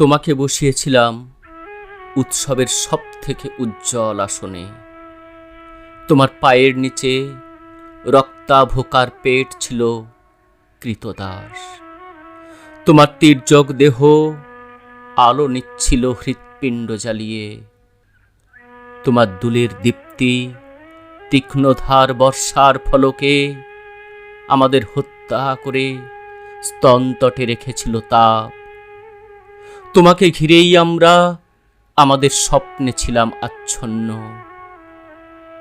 তোমাকে বসিয়েছিলাম উৎসবের সব থেকে উজ্জ্বল আসনে। তোমার পায়ের নিচে রক্তাভোকার পেট ছিল কৃতদাস। তোমার তীর্যক দেহ আলো নিচ্ছিল হৃৎপিণ্ড জ্বালিয়ে। তোমার দুলের দীপ্তি তীক্ষ্ণধার বর্ষার ফলকে আমাদের হত্যা করে স্তনতটে রেখেছিল তাপ। তোমাকে ঘিরেই আমরা আমাদের স্বপ্নে ছিলাম আচ্ছন্ন।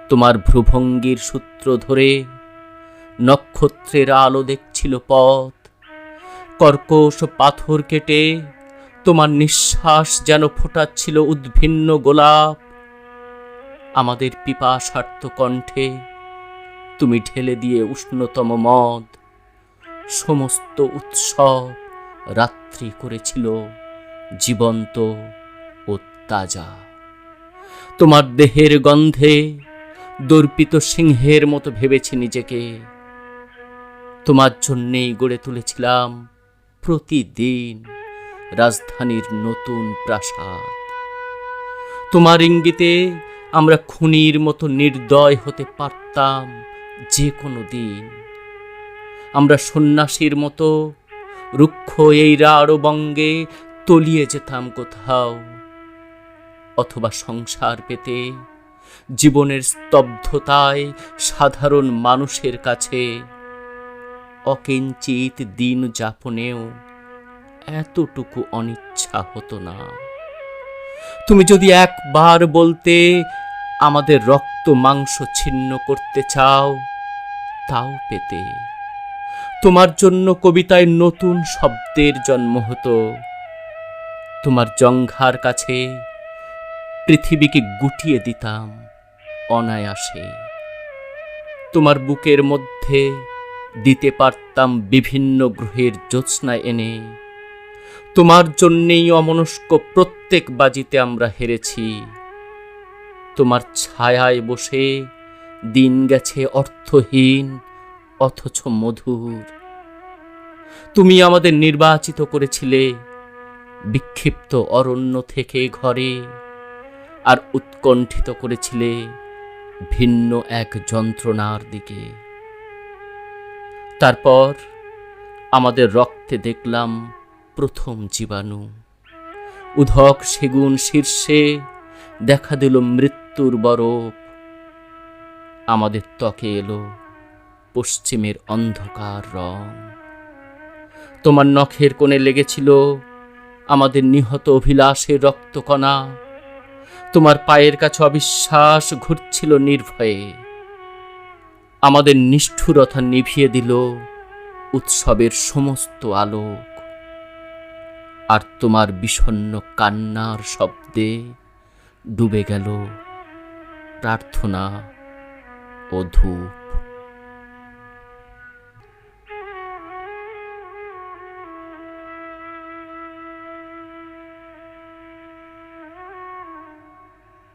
তোমার ভ্রুভঙ্গির সূত্র ধরে নক্ষত্রের আলো দেখছিল পথ। কর্কশ পাথর কেটে তোমার নিঃশ্বাস যেন ফোটাচ্ছিল উদ্ভিন্ন গোলাপ। আমাদের পিপাসার্থ কণ্ঠে তুমি ঢেলে দিয়ে উষ্ণতম মদ। সমস্ত উৎসব রাত্রি করেছিল। জীবন্ত ও তাজা। তোমার দেহের গন্ধে দর্পিত সিংহের মতো ভেবেছি নিজেকে। তোমার জন্যেই গড়ে তুলেছিলাম প্রতিদিন রাজধানীর নতুন প্রাসাদ। তোমার ইঙ্গিতে আমরা খুনির মতো নির্দয় হতে পারতাম যে কোনো দিন। আমরা সন্ন্যাসীর মতো রুক্ষ এই রাড় বঙ্গে তলিয়ে যেতাম কোথাও, অথবা সংসার পেতে জীবনের স্তব্ধতায় সাধারণ মানুষের কাছে অকিঞ্চিত দিন যাপনেও এতটুকু অনিচ্ছা হতো না। তুমি যদি একবার বলতে আমাদের রক্ত মাংস ছিন্ন করতে চাও, তাও পেতে। তোমার জন্য কবিতায় নতুন শব্দের জন্ম হতো। তোমার জঙ্ঘার কাছে পৃথিবীকে গুটিয়ে দিতাম অনায়াসে। তোমার বুকের মধ্যে দিতে পারতাম বিভিন্ন গ্রহের জ্যোৎস্না এনে। তোমার জন্যেই অমনস্ক প্রত্যেক বাজিতে আমরা হেরেছি। তোমার ছায়ায় বসে দিন গেছে অর্থহীন, অথচ মধুর। তুমি আমাদের নির্বাচিত করেছিলে বিক্ষিপ্ত অরণ্য থেকে ঘরে আর উৎকণ্ঠিত করেছিলে ভিন্ন এক যন্ত্রণার দিকে। তারপর আমাদের রক্তে দেখলাম প্রথম জীবাণু। উধক সেগুন শীর্ষে দেখা দিল মৃত্যুর বরফ। আমাদের ত্বকে এলো পশ্চিমের অন্ধকার রং। তোমার নখের কোণে লেগেছিল আমাদের নিহত অভিলাষের রক্তকণা। তোমার পায়ের কাছে অবিশ্বাস ঘুরছিল নির্ভয়ে। আমাদের নিষ্ঠুরতা নিভিয়ে দিল উৎসবের সমস্ত আলোক। আর তোমার বিষণ্ন কান্নার শব্দে ডুবে গেল প্রার্থনা ও ধূপ।